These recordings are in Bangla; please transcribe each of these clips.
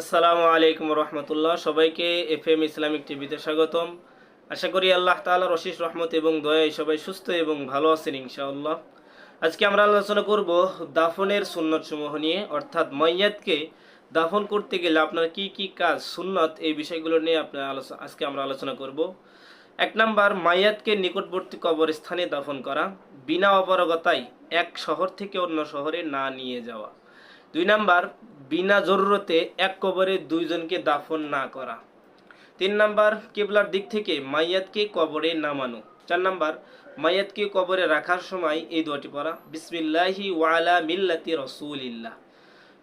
আসসালামু আলাইকুম রহমতুল্লাহ। সবাইকে এফ এম ইসলামিক টিভিতে স্বাগতম। আশা করি আল্লাহ তাআলার অশেষ রহমত এবং দয়ায় সবাই সুস্থ এবং ভালো আছেন ইনশাআল্লাহ। আজকে আমরা আলোচনা করব দাফনের সুন্নত সমূহ নিয়ে। অর্থাৎ মাইয়াতকে দাফন করতে গেলে আপনার কি কি কাজ সুন্নত এই বিষয়গুলো নিয়ে আপনার আলোচনা আজকে আমরা আলোচনা করব। এক নাম্বার, মাইয়াতকে নিকটবর্তী কবরস্থানে দাফন করা। বিনা অপারগতায় এক শহর থেকে অন্য শহরে না নিয়ে যাওয়া। দুই নাম্বার, বিনা জরুরতে এক কবরে দুইজনকে দাফন না করা। তিন নাম্বার, কেবলার দিক থেকে মাইয়াতকে কবরে নামানো। চার নাম্বার, মাইয়াতকে কবরে রাখার সময় এই দোয়াটি পড়া, বিসমিল্লাহি ওয়ালা মিল্লাতি রসুলিল্লাহ।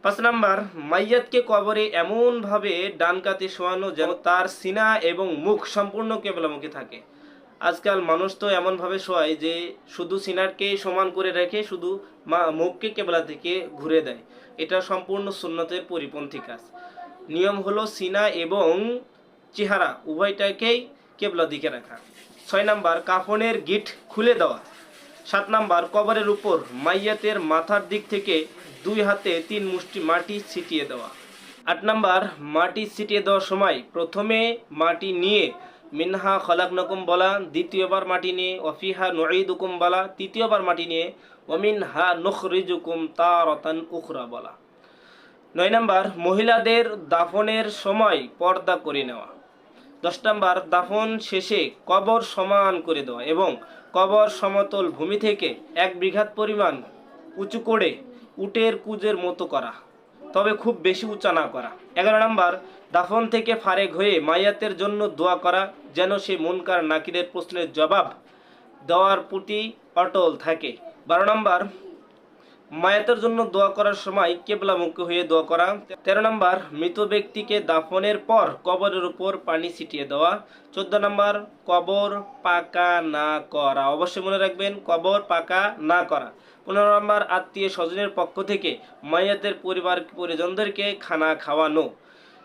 পাঁচ নাম্বার, মাইয়াতকে কবরে এমনভাবে ডান কাতে শোয়ানো যেন তার সিনা এবং মুখ সম্পূর্ণ কেবলামুখী থাকে। আজকাল মানুষ তো এমনভাবে শোয়ায় যে শুধু সিনারকে সমান করে রেখে শুধু মুখকে কেবলা থেকে ঘুরে দেয়। এটা সম্পূর্ণ সুন্নতের পরিপন্থী কাজ। নিয়ম হলো সিনা এবং চেহারা উভয়টাকেই কেবলা দিকে রাখা। ছয় নাম্বার, কাফনের গিট খুলে দেওয়া। সাত নাম্বার, কবরের উপর মাইয়াতের মাথার দিক থেকে দুই হাতে তিন মুষ্টি মাটি ছিটিয়ে দেওয়া। আট নাম্বার, মাটি ছিটিয়ে দেওয়ার সময় প্রথমে মাটি নিয়ে মিনহা খলাক নকুম বলা, দ্বিতীয়বার মাটি নিয়ে অফিহা নঈদুকুম বলা, তৃতীয়বার মাটি নিয়ে অমিন হা নখরিজুকুম তারতান উখরা বলা। নয় নাম্বার, মহিলাদের দাফনের সময় পর্দা করে নেওয়া। দশ নাম্বার, দাফন শেষে কবর সমান করে দেওয়া এবং কবর সমতল ভূমি থেকে এক বিঘাত পরিমাণ উঁচু করে উটের কুজের মতো করা। তবে খুব বেশি উঁচা না করা। এগারো নম্বর, দাফন থেকে ফারেক হয়ে মাইয়াতের জন্য দোয়া করা যেন সে মনকার নাকিরের প্রশ্নের জবাব দেওয়ার প্রতি অটল থাকে। বারো নাম্বার মায়াতের জন্য দোয়া করার সময় কেবলামুখী হয়ে দোয়া করা। তেরো নম্বর, মৃত ব্যক্তিকে দাফনের পর কবরের উপর পানি ছিটিয়ে দেওয়া। চোদ্দ নম্বর, কবর পাকা না করা। অবশ্যই মনে রাখবেন, কবর পাকা না করা। পনেরো নম্বর, আত্মীয় স্বজনের পক্ষ থেকে মায়াতের পরিবার পরিজনদেরকে খানা খাওয়ানো।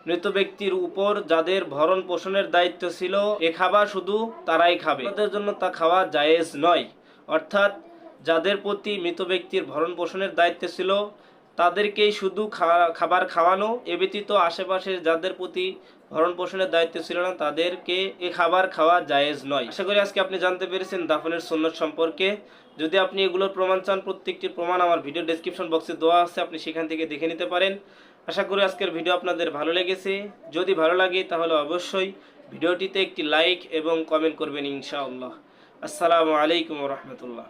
মৃত ব্যক্তির উপর যাদের ভরণ পোষণের দায়িত্ব ছিল, এ খাবার শুধু তারাই খাবে। তাদের জন্য তা খাওয়া জায়েজ নয়। অর্থাৎ যাদের প্রতি মৃত ব্যক্তির ভরণ পোষণের দায়িত্ব ছিল, তাদেরকেই শুধু খাবার খাওয়ানো, এ ব্যতীত আশেপাশের যাদের প্রতি ভরণ পোষণের দায়িত্ব ছিল না, তাদেরকে এ খাবার খাওয়া জায়েজ নয়। আশা করি আজকে আপনি জানতে পেরেছেন দাফনের সুন্নত সম্পর্কে। যদি আপনি এগুলোর প্রমাণ চান প্রত্যেকটি প্রমাণ আমার ভিডিও ডেসক্রিপশন বক্সে দেওয়া আছে, আপনি সেখান থেকে দেখে নিতে পারেন। আশা করি আজকের ভিডিও আপনাদের ভালো লেগেছে। যদি ভালো লাগে, তাহলে অবশ্যই ভিডিওটিতে একটি লাইক এবং কমেন্ট করবেন ইনশাআল্লাহ। আসসালামু আলাইকুম রহমতুল্লাহ।